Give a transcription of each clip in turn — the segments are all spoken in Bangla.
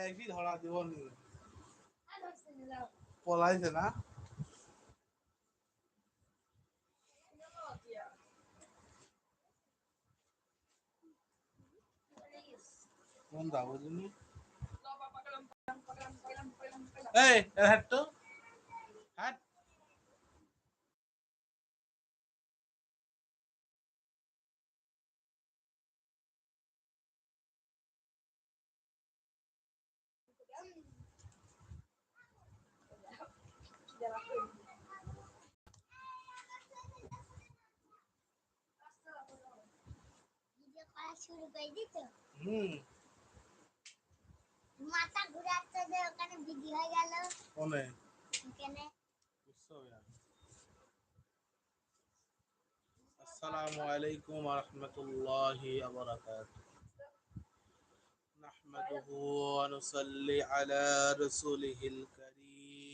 লাগছি ধরা দিব নি পলাইছে না কোন যাব তুমি এই এর হাট তো হাট ভিডিও করা শুরু করে দিত হুম মাথা ঘুরাচ্ছে যে ওখানে বিধি হয়ে গেল কোনে ওখানে السلام عليكم ورحمة الله وبركاته نحمده ونصلي على رسوله الكريم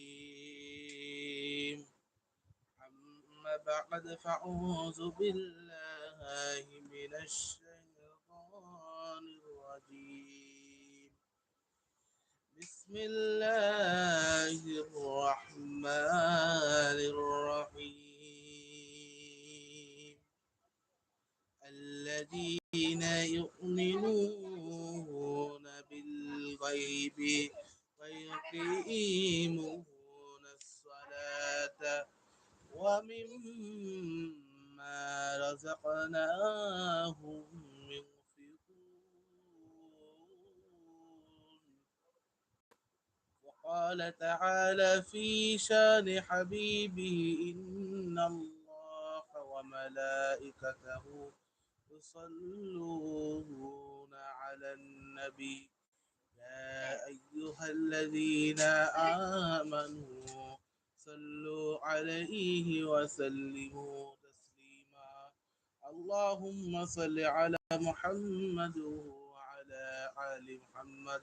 أما بعد فأعوذ بالله من الشيطان الرجيم بسم الله الرحمن الرحيم. الذين يؤمنون بالغيب ويقيمون الصلاة ومما رزقناهم وقال تعالى في شان حبيبه إن الله وملائكته يصلون على النبي. يا أيها الذين آمنوا صلوا عليه وسلموا تسليما. اللهم صل على محمد وعلى آل محمد.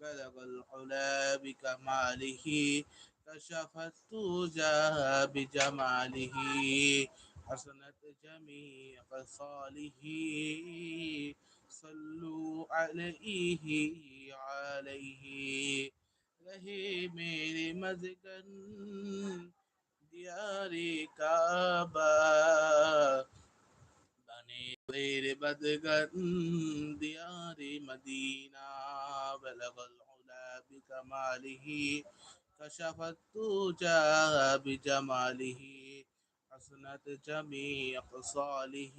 بلغ العلا بكماله كشف التوجى بجماله. حسنت جميع خصاله صلوا عليه عليه. رہے میرے مذکن دیاری کعبہ غير بدغت ديار مدينة. بلغ العلا بكماله كشفت توجا بجماله. حسنت جميع خصاله.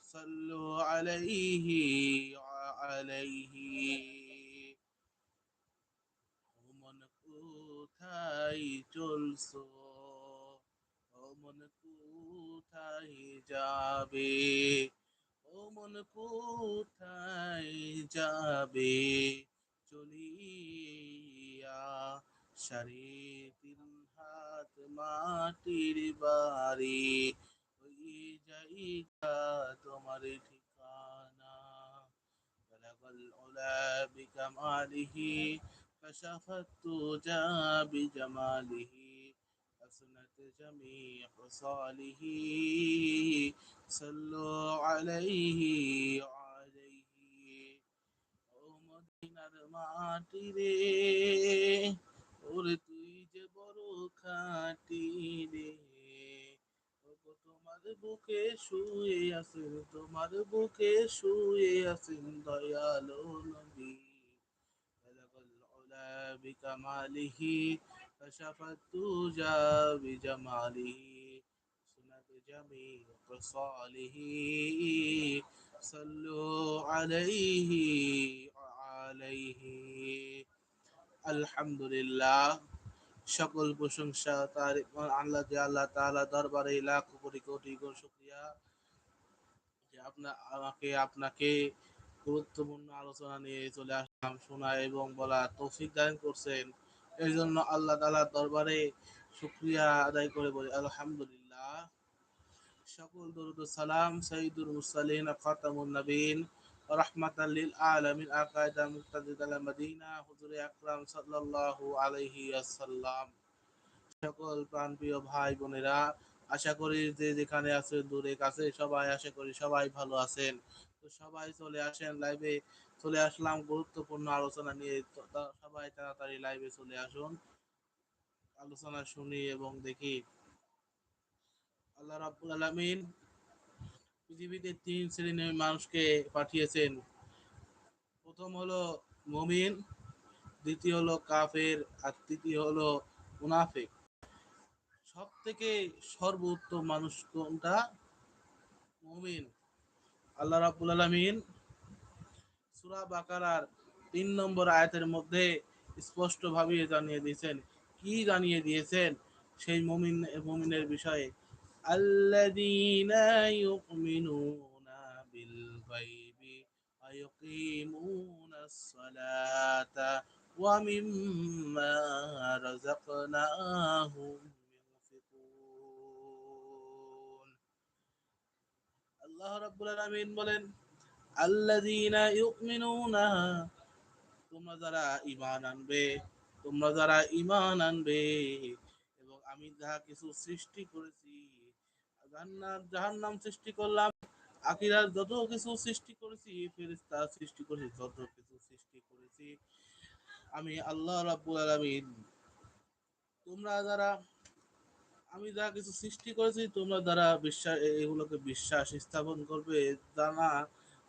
صلوا عليه وعليه. ومن كوتاي جلسوا. ومن كوتاي কোথায় যাবে ও মন কোথায় যাবে চলিয়া সারি তিন হাত মাটির বাড়ি হয়ে যাইকা তোমার ঠিকানা বলগল ওলা বিকামালিহি কশফত তুজা বিজমালিহি حسنت جميع خصاله صلوا عليه وعليه ও মদিনার মাটি রে ওরে তুই যে বড় খাটি রে ওগো তোমার বুকে শুয়ে আছেন তোমার বুকে শুয়ে আছেন দয়ালো নবী بلغ العلا بكماله كشف التوجى بجماله سنت جميع خصاله صلوا عليه عليه الحمد لله সকল প্রশংসা তার আল্লাহ যে আল্লাহ তাআলা দরবারে লাখ কোটি কোটি গুণ শুকরিয়া যে আপনা আমাকে আপনাকে গুরুত্বপূর্ণ আলোচনা নিয়ে চলে আসলাম শোনা এবং বলা তৌফিক দান করছেন এই জন্য আল্লাহ তাআলার দরবারে শুকরিয়া আদায় করে বলি, আলহামদুলিল্লাহ। সকল দরুদ সালাম সাইয়্যিদুল মুরসালিন খাতামুন নবীন রাহমাতাল লিল আলামিন। আকাইদা মুক্তাদিদ আল মদিনা। আকরাম সাল্লাল্লাহু আলাইহি ওয়াসাল্লাম। সকল প্রাণপ্রিয় ভাই বোনেরা, আশা করি যে যেখানে আছেন দূরে কাছে সবাই, আশা করি সবাই ভালো আছেন। তো সবাই চলে আসেন লাইভে চলে আসলাম, গুরুত্বপূর্ণ আলোচনা নিয়ে। সবাই তাড়াতাড়ি লাইভে চলে আসুন। আলোচনা শুনি এবং দেখি। আল্লাহ রাব্বুল আলামিন পৃথিবীতে তিন শ্রেণির মানুষকে পাঠিয়েছেন। প্রথম হলো মুমিন, দ্বিতীয় হলো কাফের, আর তৃতীয় হলো মুনাফিক। সব থেকে সর্বোত্তম মানুষ কোনটা? মুমিন। আল্লাহ রাব্বুল আলামিন সুরা বাকারার তিন নম্বর আয়াতের মধ্যে স্পষ্টভাবে জানিয়ে দিয়েছেন। কি জানিয়ে দিয়েছেন? সেই মুমিন, মুমিনের বিষয়ে। আল্লাযীনা ইউমিনুনা বিল গায়বি ওয়া সালাতা ওয়া মিম্মা রাযাকনাহুম আল্লাহ রাব্বুল আলামিন বলেন আল্লাযীনা তোমরা যারা ঈমান আনবে, তোমরা যারা ঈমান আনবে, এবং আমি যাহা কিছু সৃষ্টি করেছি, জান্নাত, জাহান্নাম সৃষ্টি করলাম, আখিরাত যত কিছু সৃষ্টি করেছি, ফেরেশতা সৃষ্টি করেছি, যত কিছু সৃষ্টি করেছি, আমি আল্লাহ রাব্বুল আলামিন, তোমরা যারা, আমি যা কিছু সৃষ্টি করেছি, তোমরা যারা বিশ্বাস, এগুলোকে বিশ্বাস স্থাপন করবে, জানা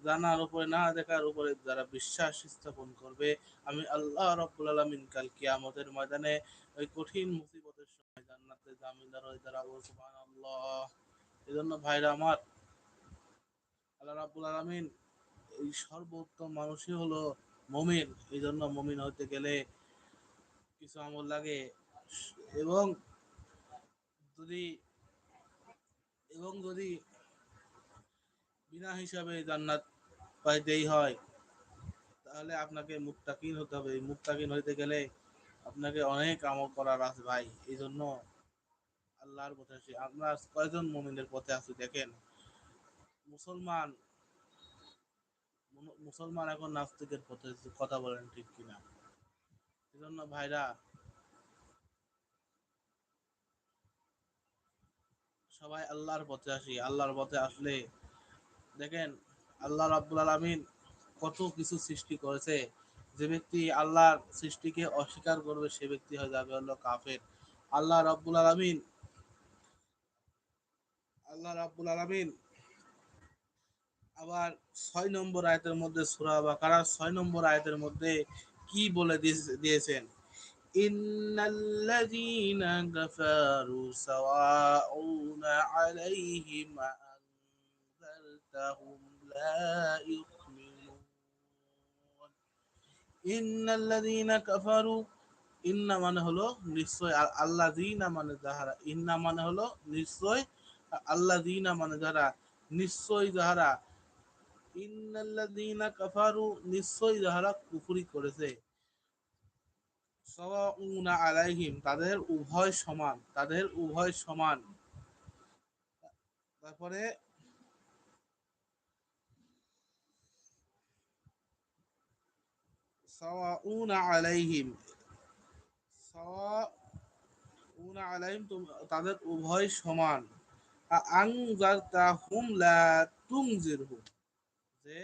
জানার উপরে, না দেখার উপরে যারা বিশ্বাস স্থাপন করবে, আমি আল্লাহ রাব্বুল আলামিন কাল কিয়ামতের ময়দানে ওই কঠিন মুসিবতের সময় জান্নাতে জামিনদার হয়ে দাঁড়াবো, সুবহানাল্লাহ। এজন্য ভাইরা আমার, আল্লাহ রাব্বুল আলামিন এই সর্বোত্তম মানুষই হলো মমিন। এই জন্য মমিন হতে গেলে কিছু আমল লাগে। এবং যদি এবং যদি বিনা হিসাবে জান্নাত পাইতেই হয়। তাহলে আপনাকে মুত্তাকিন হতে হবে। এই মুত্তাকিন হইতে গেলে আপনাকে অনেক আমল করার আছে ভাই। এই জন্য আল্লাহর পথে আসি। আমরা কয়জন মুমিনের পথে আছি দেখেন? মুসলমান মুসলমান এখন নাস্তিকের পথে কথা বলেন ঠিক কিনা? এই জন্য ভাইরা, সবাই আল্লাহর পথে আসি। আল্লাহর পথে আসলে দেখেন, আল্লাহ রাব্বুল আলামিন কত কিছু সৃষ্টি করেছে। যে ব্যক্তি আল্লাহর সৃষ্টিকে অস্বীকার করবে, সে ব্যক্তি হয়ে যাবে হলো কাফের। আল্লাহ রাব্বুল আলামিন, আল্লাহ রাব্বুল আলামিন আবার ছয় নম্বর আয়াতের মধ্যে সূরা বাকারার ছয় নম্বর আয়াতের মধ্যে কি বলে দিয়েছেন? ইন্নাল্লাযীনা কাফারু সাওয়াউন আলাইহিম আনযারতাহুম লা ইউমিনুন ইন্নাল্লাযীনা কাফারু ইন্না মানে হলো নিশ্চয় আর আল্লাযীনা মানে যাহারা ইন্না মানে হলো নিশ্চয় আর আল্লাযীনা মানে যারা নিশ্চয় যাহারা ইন্নাল্লাযীনা কাফারু নিশ্চয় যাহারা কুফরি করেছে। সাওয়াউনা আলাইহিম তাদের উভয় সমান, তাদের উভয় সমান। তারপরে তাদের উভয় সমান। যে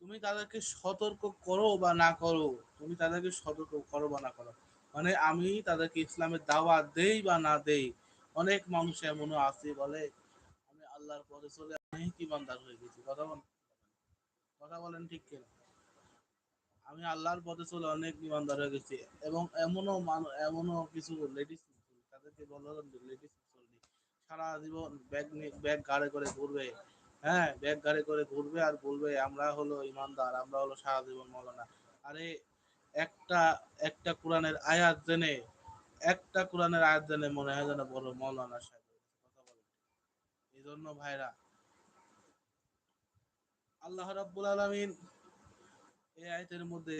তুমি তাদেরকে সতর্ক করো বা না করো, তুমি তাদেরকে সতর্ক করো বা না করো। মানে আমি তাদেরকে ইসলামের দাওয়াত দেই বা না দেই, অনেক মানুষ এমনও আছে বলে, আমি আল্লাহর পথে চলে অনেক ইমানদার হয়ে গেছি? কথা বলেন কথা বলেন ঠিক কিনা? আমি আল্লাহর পথে চলে অনেক ইমানদার হয়ে গেছি এবং এমনও এমনও কিছু লেডিস তাদেরকে বলো লেডিস সারা জীবন ব্যাগ ব্যাগ গাড়ে করে ঘুরবে। হ্যাঁ ব্যাগ গাড়ি করে ঘুরবে আর বলবে, আমরা হলো ইমানদার, আমরা হলো সারা জীবন মৌলানা। আরে, একটা একটা কোরআনের আয়াত জেনে, একটা কোরআনের আয়াত জেনে মনে হয় যেন বড় মৌলানা সাহেব কথা বলে এই জন্য ভাইরা, আল্লাহ রাব্বুল আলামিন এই আয়াতের মধ্যে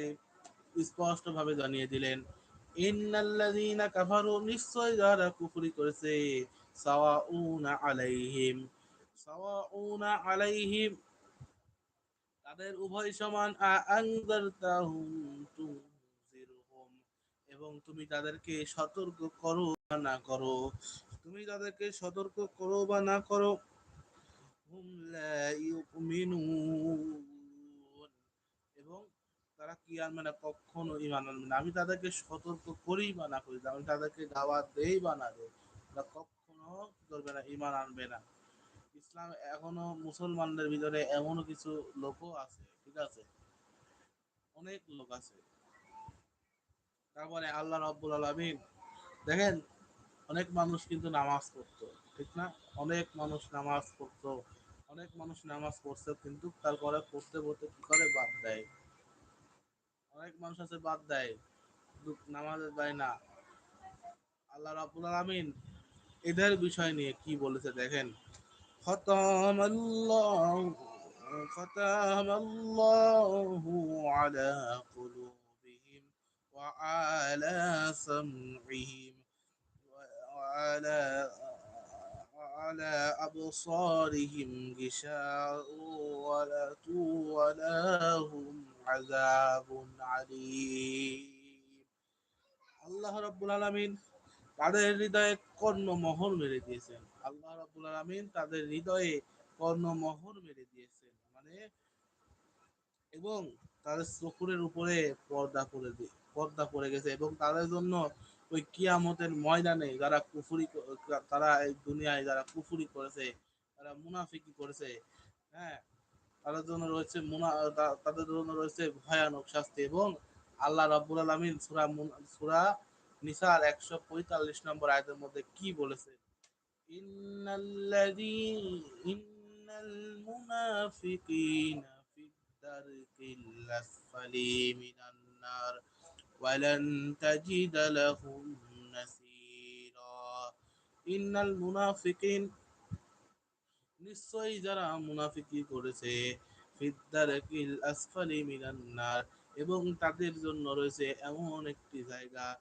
জানিয়ে দিলেন, ইন্নাল্লাযীনা কাফারু, নিশ্চয় যারা কুফরি করেছে, সাওয়াউনা আলাইহিম সাওয়াউনা আলাইহিম, তাদের উভয় সমান এবং তুমি তাদেরকে সতর্ক করো বা না করো, তুমি তাদেরকে সতর্ক করো বা না করো, হুম লা ইউমিনুন। তারা কি আনবে না কখনো ইমান আনবে না আমি তাদেরকে সতর্ক করি বা না করি আমি তাদেরকে দাওয়াত দেই বা না দেই, তারা কখনো করবে না ইমান আনবে না। ইসলাম এখনও মুসলমানদের ভিতরে এমনও কিছু লোকও আছে, ঠিক আছে? অনেক লোক আছে। তারপরে আল্লাহ রব্বুল আলমিন, দেখেন, অনেক মানুষ কিন্তু নামাজ পড়তো, ঠিক না? অনেক মানুষ নামাজ পড়তো, অনেক মানুষ নামাজ পড়ছে, কিন্তু তারপরে পড়তে পড়তে কি করে? বাদ দেয়। অনেক মানুষ আছে বাদ দেয় কিন্তু নামাজের দেয় না আল্লাহ রাব্বুল আলামিন এদের বিষয় নিয়ে কি বলেছে দেখেন ختم الله ختم الله على قلوبهم وعلى سمعهم وعلى وعلى أبصارهم غشاء ولا ولهم আলীম। আল্লাহ রাব্বুল আলামিন তাদের হৃদয়ে মেরে দিয়েছেন। আল্লাহ রাব্বুল আলামিন তাদের হৃদয়ে মেরে দিয়েছেন। মানে এবং তাদের চকুরের উপরে পর্দা করে পর্দা পড়ে গেছে এবং তাদের জন্য ওই কিয়ামতের ময়দানে যারা কুফুরি তারা এই দুনিয়ায় যারা কুফুরি করেছে, তারা মুনাফিকি করেছে হ্যাঁ তাদের জন্য রয়েছে মুনা তাদের জন্য রয়েছে ভয়ানক শাস্তি এবং আল্লাহ রাব্বুল আলামিন সূরা সূরা নিসার 145 নম্বর আয়াতের মধ্যে কি বলেছে? ইন্নাল মুনাফিকিনা ফিদ-দারকিল আসফালি মিনান নার ওয়ালান তাজিদা লাহুম নাসীরা ইন্নাল মুনাফিকিন নিশ্চয়ই যারা মুনাফিকি করেছে এবং তাদের জন্য রয়েছে এমন একটি জায়গা।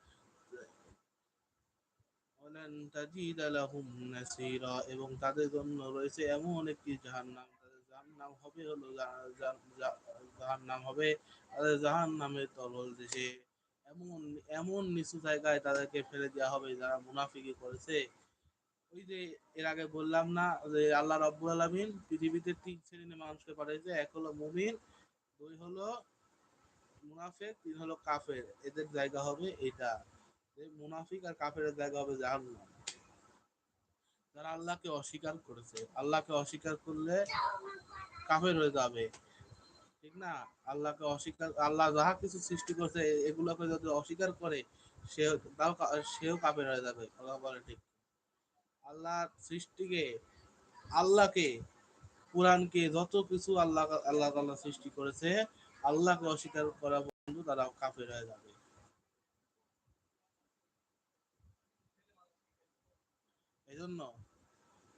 এবং তাদের জন্য রয়েছে এমন একটি জাহান্নাম। জাহান্নাম হবে হলো জা- হবে তাদের জাহান্নামের তলল দেশে। এমন এমন নিচু জায়গায় তাদেরকে ফেলে দেওয়া হবে যারা মুনাফিকি করেছে। ওই যে এর আগে বললাম না, যে আল্লাহ রাব্বুল আলামিন পৃথিবীতে তিন শ্রেণির মানুষকে পাঠিয়েছে এক হলো মুমিন, দুই হলো মুনাফিক, তিন হলো কাফের। এদের জায়গা হবে এটা। যে মুনাফিক আর কাফের জায়গা হবে জাহান্নাম। যারা আল্লাহকে অস্বীকার করেছে, আল্লাহকে অস্বীকার করলে কাফের হয়ে যাবে। ঠিক না? আল্লাহকে অস্বীকার, আল্লাহ যাহা কিছু সৃষ্টি করছে, এগুলোকে যদি অস্বীকার করে সে তাও সেও কাফের হয়ে যাবে। কথা বলে ঠিক। আল্লাহ সৃষ্টিকে, আল্লাহকে, কোরআনকে যত কিছু আল্লাহ আল্লাহ তাআলা সৃষ্টি করেছে, আল্লাহকে অস্বীকার করা পর্যন্ত তারা কাফের হয়ে যাবে। এই জন্য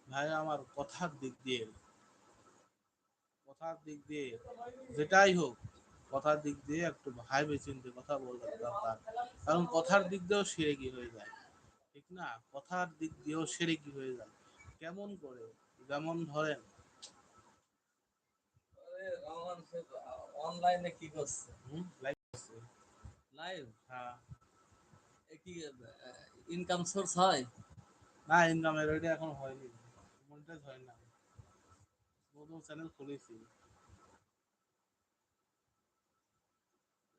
ভাই, আমার কথার দিক দিয়ে, কথার দিক দিয়ে যেটাই হোক, কথার দিক দিয়ে একটু ভাইবে চিন্তে কথা বলতে দরকার কারণ কথার দিক দিয়েও সেরে কি হয়ে যায়। ঠিক না? কথার দিক দিয়েও সেরে কি হয়ে যায় কেমন করে? যেমন ধরেন। অনলাইনে কি করছে? লাইভ হ্যাঁ। কি ইনকাম সোর্স হয়? না ইনকামের ওইটা এখন হয়নি। মনিটাইজ হয় না। নতুন চ্যানেল খুলেছি।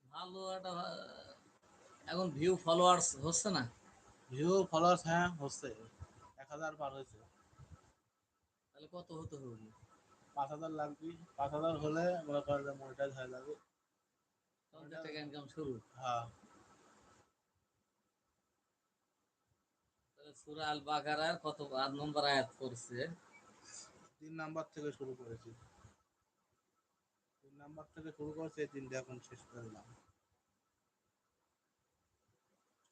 ভালো একটা এখন ভিউ ফলোয়ার্স হচ্ছে না? ভিউ ফলোয়ার্স হ্যাঁ হচ্ছে। এক হাজার পার হয়েছে। তাহলে কত হতে হবে পাঁচ হাজার লাগবে। পাঁচ হাজার হলে মনে করেন যে মনিটাইজ হয়ে যাবে। পঞ্চাশ টাকা ইনকাম শুরু। হ্যাঁ। সুরা আল বাকারার কত আট নম্বর আয়াত করছে তিন নাম্বার থেকে শুরু করেছি। তিন নাম্বার থেকে শুরু করেছি এই তিনটা এখন শেষ করলাম আর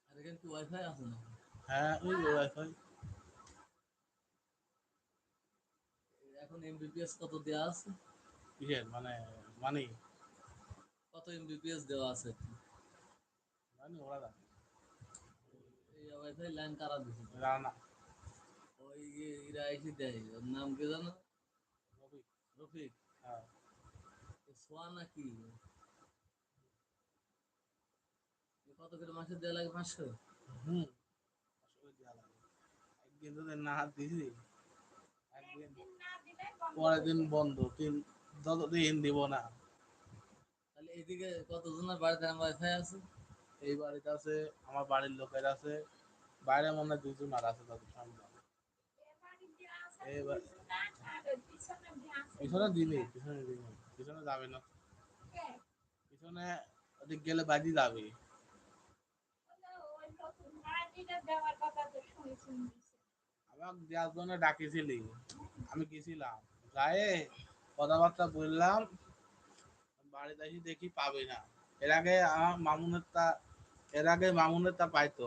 এখানে কি ওয়াইফাই আছে না হ্যাঁ ওই ওয়াইফাই এখন এমবিপিএস কত দেওয়া আছে? কিসের? মানে মানি কত এমবিপিএস দেওয়া আছে? মানি ওরা। এই ওয়াইফাই লাইন কারা দিছে? রানা। ওই এরা এসে দেয় ওর নাম কি জানো? রবি রফিক। হ্যাঁ। সোয়া নাকি? কত করে মাসে দেওয়া লাগে পাঁচশো? হুম একদিন যদি না হাত দিছি। একদিন পরের দিন বন্ধ তিন যতদিন দিব না। তাহলে এদিকে কতজনের বাড়িতে আমার ওয়াইফাই আছে? এই বাড়িতে আছে আমার বাড়ির লোকের আছে। বাইরে মনে হয় দুজন আর আছে তাদের সন্তান পিছনে দিবি পিছনে দিবি পিছনে যাবে না। পিছনে ওদিক গেলে বাজি যাবে। আমি গেছিলাম। গায়ে কথাবার্তা বললাম বাড়িতে দেখি পাবে না। এর আগে আমার মামুনের তা এর আগে মামুনের তা পাইতো।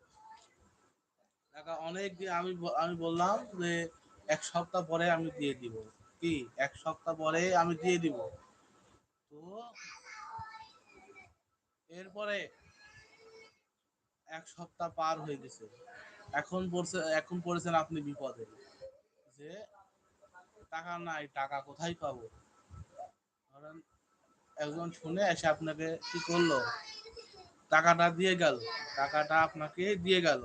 টাকা অনেক আমি আমি বললাম যে এক সপ্তাহ পরে আমি দিয়ে দিব। কি? এক সপ্তাহ পরে আমি দিয়ে দিব। তো এরপরে এক সপ্তাহ পার হয়ে গেছে। এখন পড়ছে, এখন পড়েছেন আপনি বিপদে। যে টাকা নাই, টাকা কোথায় পাবো? ধরেন একজন শুনে এসে আপনাকে কি করল? টাকাটা দিয়ে গেল। টাকাটা আপনাকে দিয়ে গেল।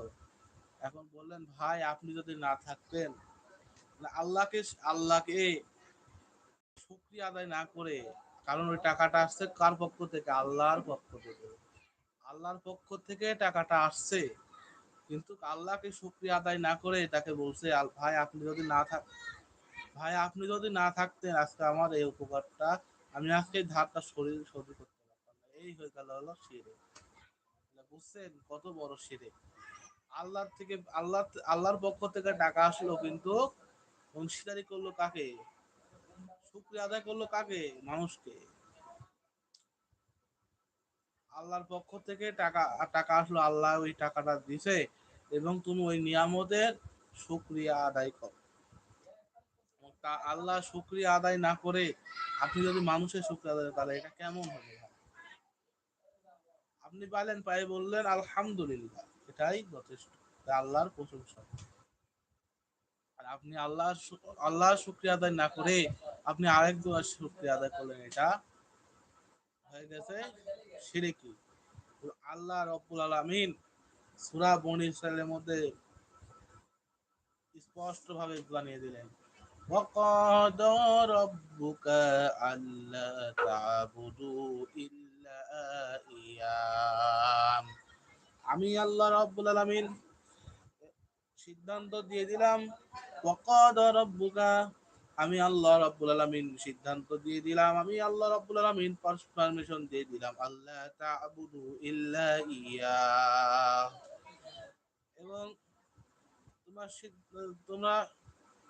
এখন বললেন, ভাই, আপনি যদি না থাকতেন আল্লাহকে আল্লাহকে শুক্রিয়া আদায় না করে, কারণ ওই টাকাটা আসছে কার পক্ষ থেকে? আল্লাহর পক্ষ থেকে। আল্লাহর পক্ষ থেকে টাকাটা আসছে, কিন্তু আল্লাহকে শুক্রিয়া আদায় না করে তাকে বলছে ভাই, আপনি যদি না থাক, ভাই, আপনি যদি না থাকতেন, আজকে আমার এই উপকারটা, আমি আজকে ধারটা শরীর শরীর করতে পারতাম এই হয়ে গেল হলো শিরে বুঝছেন কত বড় শিরে আল্লাহর থেকে আল্লাহ আল্লাহর পক্ষ থেকে টাকা আসলো কিন্তু অংশীদারি করল কাকে? শুক্রিয়া আদায় করল কাকে? মানুষকে। আল্লাহর পক্ষ থেকে টাকা টাকা আসলো, আল্লাহ ওই টাকাটা দিছে এবং তুমি ওই নিয়ামতের শুক্রিয়া আদায় করো। তা আল্লাহ শুক্রিয়া আদায় না করে আপনি যদি মানুষের শুক্রিয়া আদায় তাহলে এটা কেমন হবে? আপনি পাইলেন পাই বললেন, আলহামদুলিল্লাহ। এটাই যথেষ্ট এটা আল্লাহর প্রশংসা আর আপনি আল্লাহ আল্লাহর শুক্রিয়া আদায় না করে আপনি আরেকজনের শুক্রিয়া আদায় করলেন এটা হয়ে গেছে শিরিকি তো আল্লাহ রব্বুল আলামিন সূরা বনি ইসরাইলের মধ্যে স্পষ্ট ভাবে জানিয়ে দিলেন وقضى ربك ألا تعبدوا إلا إياه আমি আল্লাহ রব্বুল আলামিন সিদ্ধান্ত দিয়ে দিলাম, ওয়াকাদ রব্বুকা, আমি আল্লাহ রব্বুল আলামিন সিদ্ধান্ত দিয়ে দিলাম, আমি আল্লাহ রব্বুল আলামিন পারমিশন দিয়ে দিলাম আল্লাহ তা'বুদু ইল্লা ইয়া এবং তোমার তোমরা,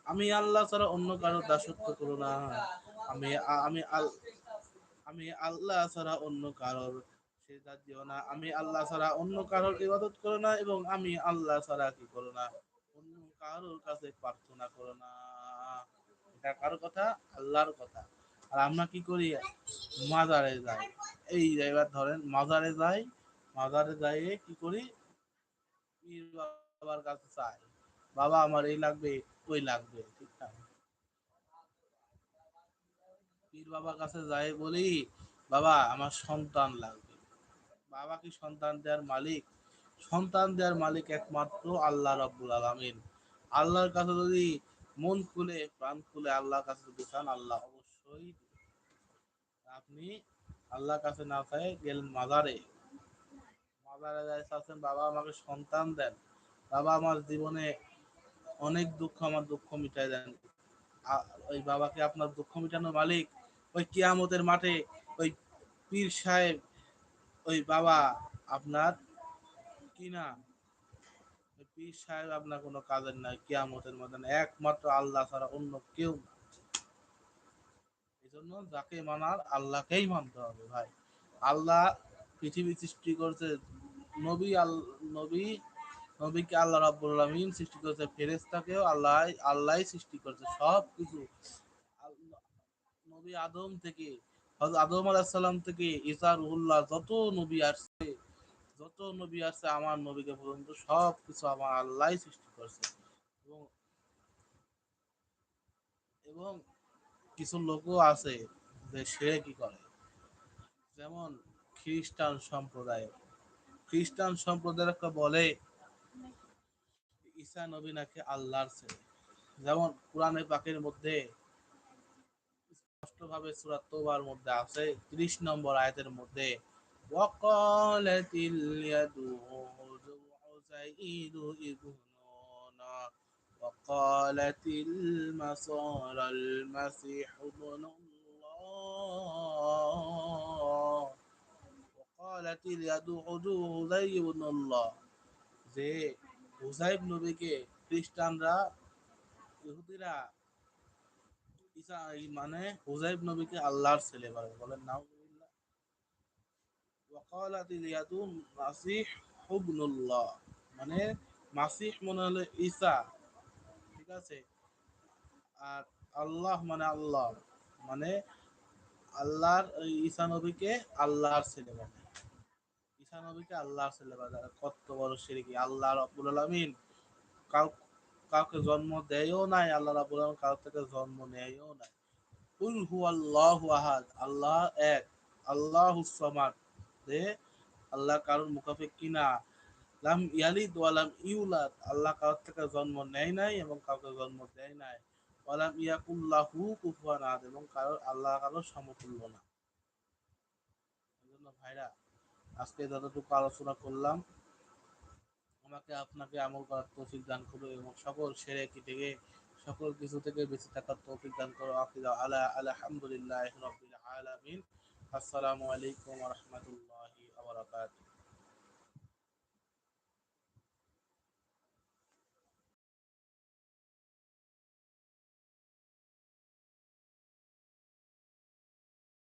আমি আল্লাহ ছাড়া অন্য কারও দাসত্ব করো না। আমি আমি আমি আল্লাহ ছাড়া অন্য কারোর সেজদা দিও না। আমি আল্লাহ ছাড়া অন্য কারোর ইবাদত করো না এবং আমি আল্লাহ ছাড়া কি করো না? অন্য কারোর কাছে প্রার্থনা করো না। এটা কারোর কথা? আল্লাহর কথা। আর আমরা কি করি? মাজারে যাই। এই এবার ধরেন, মাজারে যাই মাজারে যাই কি করি? বাবার কাছে চাই। বাবা, আমার এই লাগবে, ওই লাগবে, ঠিক পীর বাবার কাছে যাই বলি, বাবা, আমার সন্তান লাগবে। বাবা কি সন্তান দেওয়ার মালিক, সন্তান দেওয়ার মালিক একমাত্র আল্লাহ রব্বুল আলামিন। আল্লাহর কাছে যদি মন খুলে, প্রাণ খুলে আল্লাহর কাছে যদি চান, আল্লাহ অবশ্যই আপনি আল্লাহর কাছে না চাই গেলেন মাজারে। মাজারে যাই চাচ্ছেন বাবা আমাকে সন্তান দেন। বাবা আমার জীবনে অনেক দুঃখ আমার দুঃখ মিটাই দেন। ওই বাবাকে আপনার দুঃখ মিটানোর মালিক ওই কিয়ামতের মাঠে ওই পীর সাহেব ওই বাবা, আপনার কি না ওই পীর সাহেব, আপনার কোনো কাজের নাই, কিয়ামতের মধ্যে একমাত্র আল্লাহ ছাড়া অন্য কেউ এই জন্য যাকে মানার আল্লাহকেই মানতে হবে ভাই। আল্লাহ পৃথিবী সৃষ্টি করছে, নবী আল, নবী, নবীকে আল্লাহ রাব্বুল আলামিন সৃষ্টি করেছে, ফেরেশতাকেও আল্লাহ, আল্লাহই সৃষ্টি করেছে সব কিছু নবী আদম থেকে আদম আলাইহিস সালাম থেকে ঈসা রুহুল্লাহ যত নবী আসছে, যত নবী আসছে, আমার নবীকে পর্যন্ত সব কিছু আমার আল্লাহই সৃষ্টি করেছে। এবং এবং কিছু লোকও আছে যে সে কি করে? যেমন খ্রিস্টান সম্প্রদায়। খ্রিস্টান সম্প্রদায় একটা বলে ঈসা নবী নাকি আল্লাহর ছেলে। যেমন কোরআনে পাকের মধ্যে স্পষ্ট ভাবে সূরা তওবার মধ্যে আছে 30 নম্বর আয়াতের মধ্যে وقالت اليد سيبنون وقالت المصارى المسيح ابن الله وقالت اليد عزيز ابن الله যে হুজাইব নবীকে খ্রিস্টানরা ইহুদিরা ঈসা মানে হুজাইব নবীকে আল্লাহর ছেলে বলে বলেন ইবনুল্লাহ মানে মাসিহ মনে হলো ঈসা, ঠিক আছে? আর আল্লাহ মানে আল্লাহ মানে আল্লাহর ঈসা নবীকে আল্লাহর ছেলে বলে ঈসা নবীকে আল্লাহর ছেলে বলে কত বড় শিরকি আল্লাহ রাব্বুল আলামিন কাউ কাউকে জন্ম দেয়ও নাই, আল্লাহ রাব্বুল আলামিন কারও থেকে জন্ম নেয়ও নাই। কুল হুয়াল্লাহু আহাদ, আল্লাহ এক যে আল্লাহ কারোর লাম ইয়ালিদ ওয়ালাম ইউলাদ, আল্লাহ কারোর থেকে জন্ম নেয় নাই এবং কাউকে জন্ম দেয় নাই। ওয়ালাম ইয়াকুল্লাহু কুফুয়ান আহাদ, এবং কারোর, আল্লাহ কারোর সমতুল্য না। ভাইরা, আজকে যতটুকু আলোচনা করলাম আমাকে আপনাকে আমল করার তৌফিক দান করো এবং সকল সেরে কি থেকে সকল কিছু থেকে বেঁচে থাকার তৌফিক দান করো। আকিদা আলা আলহামদুলিল্লাহ রবিল আলামিন। আসসালামু আলাইকুম রাহমাতুল্লাহি ওয়া বারাকাতুহু।